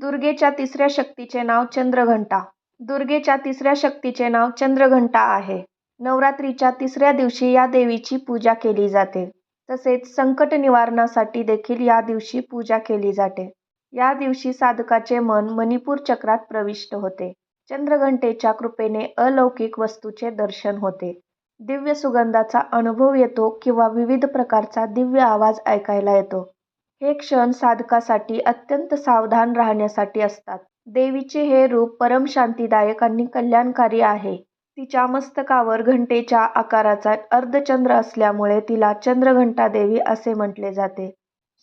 दुर्गेच्या तिसऱ्या शक्तीचे नाव चंद्रघंटा. दुर्गेच्या तिसऱ्या शक्तीचे नाव चंद्रघंटा आहे. नवरात्रीच्या तिसऱ्या दिवशी या देवीची पूजा केली जाते. तसेच संकट निवारणासाठी देखील या दिवशी पूजा केली जाते. या दिवशी साधकाचे मन मणिपूर चक्रात प्रविष्ट होते. चंद्रघंटेच्या कृपेने अलौकिक वस्तूचे दर्शन होते. दिव्य सुगंधाचा अनुभव येतो किंवा विविध प्रकारचा दिव्य आवाज ऐकायला येतो. हे क्षण साधकासाठी अत्यंत सावधान राहण्यासाठी असतात. देवीचे हे रूप परमशांतीदायक आणि कल्याणकारी आहे. तिच्या मस्तकावर घंटेच्या आकाराचा अर्धचंद्र असल्यामुळे तिला चंद्रघंटा देवी असे म्हटले जाते.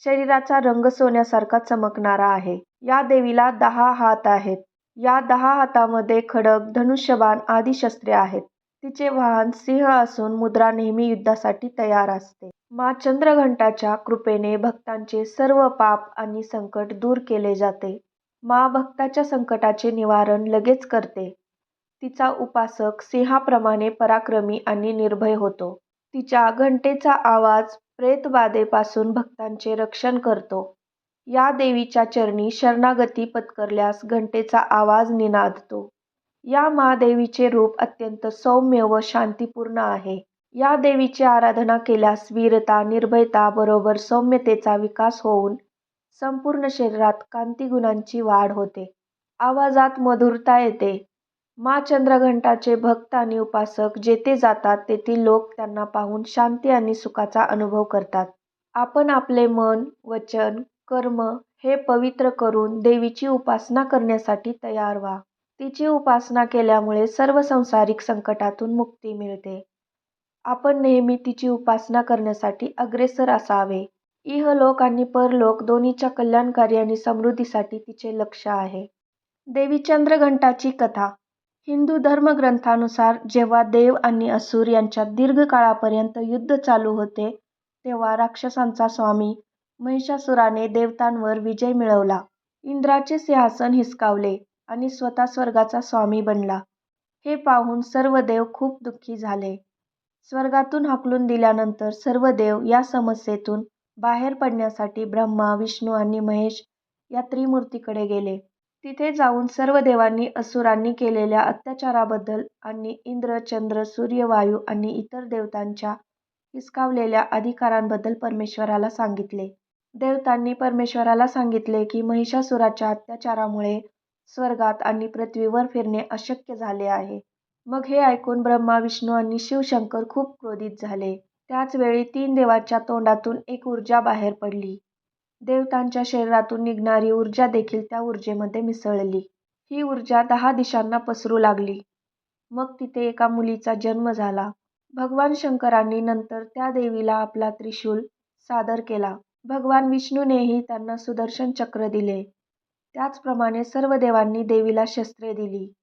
शरीराचा रंग सोन्यासारखा चमकणारा आहे. या देवीला दहा हात आहेत. या दहा हातामध्ये खडक धनुष्यबाण आदी शस्त्रे आहेत. तिचे वाहन सिंह असून मुद्रा नेहमी युद्धासाठी तयार असते. माँ चंद्रघंटाच्या कृपेने भक्तांचे सर्व पाप आणि संकट दूर केले जाते. मा भक्ताच्या संकटाचे निवारण लगेच करते. तिचा उपासक सिंहाप्रमाणे पराक्रमी आणि निर्भय होतो. तिच्या घंटेचा आवाज प्रेतबाधेपासून भक्तांचे रक्षण करतो. या देवीच्या चरणी शरणागती पत्करल्यास घंटेचा आवाज निनादतो. या महादेवीचे रूप अत्यंत सौम्य व शांतीपूर्ण आहे. या देवीची आराधना केल्यास वीरता, निर्भयता बरोबर सौम्यतेचा विकास होऊन संपूर्ण शरीरात कांतिगुणांची वाढ होते. आवाजात मधुरता येते. मा चंद्रघंटाचे भक्त आणि उपासक जेथे जातात तेथील लोक त्यांना पाहून शांती आणि सुखाचा अनुभव करतात. आपण आपले मन, वचन, कर्म हे पवित्र करून देवीची उपासना करण्यासाठी तयार व्हा. तिची उपासना केल्यामुळे सर्व संसारिक संकटातून मुक्ती मिळते. आपण नेहमी तिची उपासना करण्यासाठी अग्रेसर असावे. इहलोक आणि परलोक दोन्हीच्या कल्याणकारी आणि समृद्धीसाठी तिचे लक्ष्य आहे. देवी चंद्रघंटाची कथा हिंदू धर्मग्रंथानुसार जेव्हा देव आणि असुर यांच्यात दीर्घकाळापर्यंत युद्ध चालू होते तेव्हा राक्षसांचा स्वामी महिषासुराने देवतांवर विजय मिळवला. इंद्राचे सिंहासन हिसकावले आणि स्वतः स्वर्गाचा स्वामी बनला. हे पाहून सर्व देव खूप दुःखी झाले. स्वर्गातून हाकलून दिल्यानंतर सर्व देव या समस्येतून बाहेर पडण्यासाठी ब्रह्मा, विष्णू आणि महेश या त्रिमूर्तीकडे गेले. तिथे जाऊन सर्व देवांनी असुरांनी केलेल्या अत्याचाराबद्दल आणि इंद्र, चंद्र, सूर्य, वायू आणि इतर देवतांच्या हिसकावलेल्या अधिकारांबद्दल परमेश्वराला सांगितले. देवतांनी परमेश्वराला सांगितले की महिषासुराच्या अत्याचारामुळे स्वर्गात आणि पृथ्वीवर फिरणे अशक्य झाले आहे. मग हे ऐकून ब्रह्मा, विष्णू आणि शिवशंकर खूप क्रोधित झाले. त्याच वेळी तीन देवांच्या तोंडातून एक ऊर्जा बाहेर पडली. देवतांच्या शरीरातून निघणारी ऊर्जा देखील त्या ऊर्जेमध्ये मिसळली. ही ऊर्जा दहा दिशांना पसरू लागली. मग तिथे एका मुलीचा जन्म झाला. भगवान शंकरांनी नंतर त्या देवीला आपला त्रिशूल सादर केला. भगवान विष्णूनेही त्यांना सुदर्शन चक्र दिले. त्याचप्रमाणे सर्व देवांनी देवीला शस्त्रे दिली.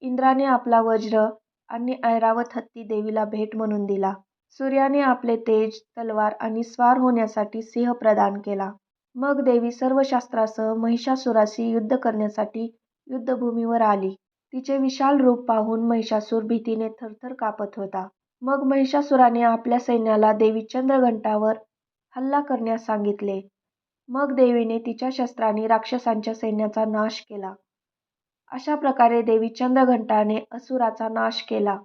इंद्राने आपला वज्र आणि ऐरावत हत्ती देवीला भेट म्हणून दिला. सूर्याने आपले तेज, तलवार आणि स्वार होण्यासाठी सिंह प्रदान केला. मग देवी सर्व शास्त्रासह महिषासुराशी युद्ध करण्यासाठी युद्धभूमीवर आली. तिचे विशाल रूप पाहून महिषासूर भीतीने थरथर कापत होता. मग महिषासुराने आपल्या सैन्याला देवी चंद्रघंटावर हल्ला करण्यास सांगितले. मग देवीने तिच्या शस्त्रांनी राक्षसांच्या सैन्याचा नाश केला. अशा प्रकारे देवी चंद्रघंटाने असुराचा नाश केला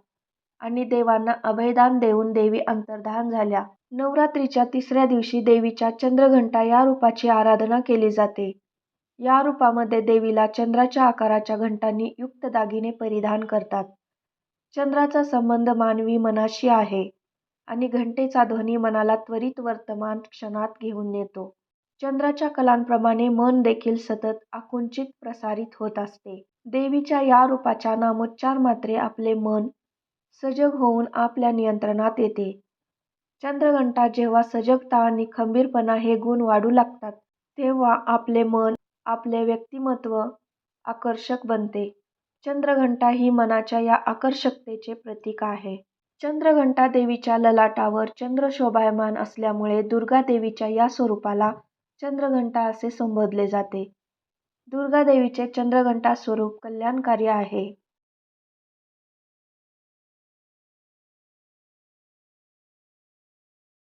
आणि देवांना अभयदान देऊन देवी अंतर्धान झाल्या. नवरात्रीच्या तिसऱ्या दिवशी देवीच्या चंद्रघंटा या रूपाची आराधना केली जाते. या रूपामध्ये देवीला चंद्राच्या आकाराच्या घंटांनी युक्त दागिने परिधान करतात. चंद्राचा संबंध मानवी मनाशी आहे आणि घंटेचा ध्वनी मनाला त्वरित वर्तमान क्षणात घेऊन येतो. चंद्राच्या कलांप्रमाणे मन देखील सतत आकुंचित प्रसारित होत असते. देवीच्या या रूपाच्या नामोच्चार मात्रे आपले मन सजग होऊन आपल्या नियंत्रणात येते. चंद्रघंटा जेव्हा सजगता आणि खंबीरपणा हे गुण वाढू लागतात तेव्हा आपले मन, आपले व्यक्तिमत्व आकर्षक बनते. चंद्रघंटा ही मनाच्या या आकर्षकतेचे प्रतीक आहे. चंद्रघंटा देवीच्या ललाटावर चंद्र शोभायमान असल्यामुळे दुर्गा देवीच्या या स्वरूपाला चंद्रघंटा असे संबोधले जाते. दुर्गादेवीचे चंद्रघंटा स्वरूप कल्याणकारी आहे.